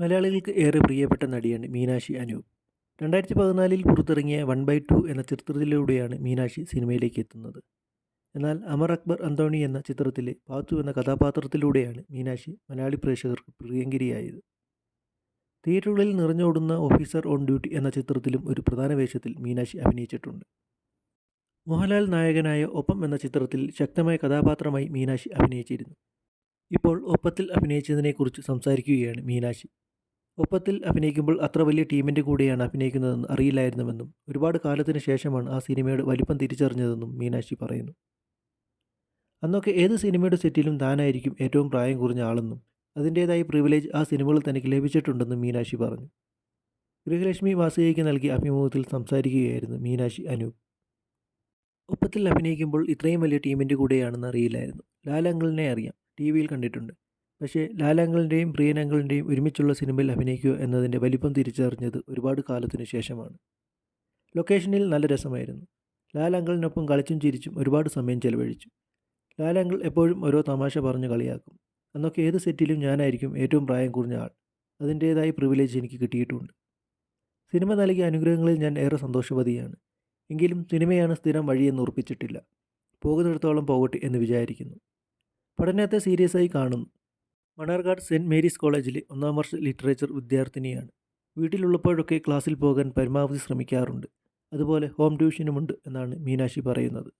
മലയാളികൾക്ക് ഏറെ പ്രിയപ്പെട്ട നടിയാണ് മീനാക്ഷി അനൂപ്. രണ്ടായിരത്തി പതിനാലിൽ പുറത്തിറങ്ങിയ വൺ ബൈ ടു എന്ന ചിത്രത്തിലൂടെയാണ് മീനാക്ഷി സിനിമയിലേക്ക് എത്തുന്നത്. എന്നാൽ അമർ അക്ബർ അന്തോണി എന്ന ചിത്രത്തിലെ പാത്തു എന്ന കഥാപാത്രത്തിലൂടെയാണ് മീനാക്ഷി മലയാളി പ്രേക്ഷകർക്ക് പ്രിയങ്കരിയായത്. തിയേറ്ററുകളിൽ നിറഞ്ഞോടുന്ന ഓഫീസർ ഓൺ ഡ്യൂട്ടി എന്ന ചിത്രത്തിലും ഒരു പ്രധാന വേഷത്തിൽ മീനാക്ഷി അഭിനയിച്ചിട്ടുണ്ട്. മോഹൻലാൽ നായകനായ ഒപ്പം എന്ന ചിത്രത്തിൽ ശക്തമായ കഥാപാത്രമായി മീനാക്ഷി അഭിനയിച്ചിരുന്നു. ഇപ്പോൾ ഒപ്പത്തിൽ അഭിനയിച്ചതിനെക്കുറിച്ച് സംസാരിക്കുകയാണ് മീനാക്ഷി. ഒപ്പത്തിൽ അഭിനയിക്കുമ്പോൾ അത്ര വലിയ ടീമിന്റെ കൂടെയാണ് അഭിനയിക്കുന്നതെന്ന് അറിയില്ലായിരുന്നുവെന്നും ഒരുപാട് കാലത്തിന് ശേഷമാണ് ആ സിനിമയുടെ വലിപ്പം തിരിച്ചറിഞ്ഞതെന്നും മീനാക്ഷി പറയുന്നു. അന്നൊക്കെ ഏത് സിനിമയുടെ സെറ്റിലും താനായിരിക്കും ഏറ്റവും പ്രായം കുറഞ്ഞ ആളെന്നും അതിന്റേതായ പ്രിവിലേജ് ആ സിനിമകൾ തനിക്ക് ലഭിച്ചിട്ടുണ്ടെന്നും മീനാക്ഷി പറഞ്ഞു. ഗൃഹലക്ഷ്മി വാസുകയ്ക്ക് നൽകിയ അഭിമുഖത്തിൽ സംസാരിക്കുകയായിരുന്നു മീനാക്ഷി അനൂപ്. ഒപ്പത്തിൽ അഭിനയിക്കുമ്പോൾ ഇത്രയും വലിയ ടീമിന്റെ കൂടെയാണെന്ന് അറിയില്ലായിരുന്നു. ലാലങ്കിളിനെ അറിയാം. ടി വിയിൽ കണ്ടിട്ടുണ്ട്. പക്ഷേ ലാലങ്കിളിന്റെയും പ്രിയനങ്കിളിന്റെയും ഒരുമിച്ചുള്ള സിനിമയിൽ അഭിനയിക്കുക എന്നതിന്റെ വലിപ്പം തിരിച്ചറിഞ്ഞത് ഒരുപാട് കാലത്തിന് ശേഷമാണ്. ലൊക്കേഷനിൽ നല്ല രസമായിരുന്നു. ലാലങ്കിളിനൊപ്പം കളിച്ചും ചിരിച്ചും ഒരുപാട് സമയം ചെലവഴിച്ചു. ലാലങ്കിൾ എപ്പോഴും ഓരോ തമാശ പറഞ്ഞ് കളിയാക്കും. അന്നൊക്കെ ഏത് സെറ്റിലും ഞാനായിരിക്കും ഏറ്റവും പ്രായം കുറഞ്ഞ ആൾ. അതിന്റേതായ പ്രിവിലേജ് എനിക്ക് കിട്ടിയിട്ടുണ്ട്. സിനിമ നൽകിയ അനുഗ്രഹങ്ങളിൽ ഞാൻ ഏറെ സന്തോഷവതിയാണ്. എങ്കിലും സിനിമയാണ് സ്ഥിരം വഴിയെന്ന് ഉറപ്പിച്ചിട്ടില്ല. പോകുന്നിടത്തോളം പോകട്ടെ എന്ന് വിചാരിക്കുന്നു. പഠനത്തെ സീരിയസായി കാണുന്നു മണർകാട് സെന്റ് മേരീസ് കോളേജിലെ ഒന്നാം വർഷ ലിറ്ററേച്ചർ വിദ്യാർത്ഥിനിയാണ്. വീട്ടിലുള്ളപ്പോഴൊക്കെ ക്ലാസ്സിൽ പോകാൻ പരമാവധി ശ്രമിക്കാറുണ്ട്. അതുപോലെ ഹോം ട്യൂഷനുമുണ്ട് എന്നാണ് മീനാക്ഷി പറയുന്നത്.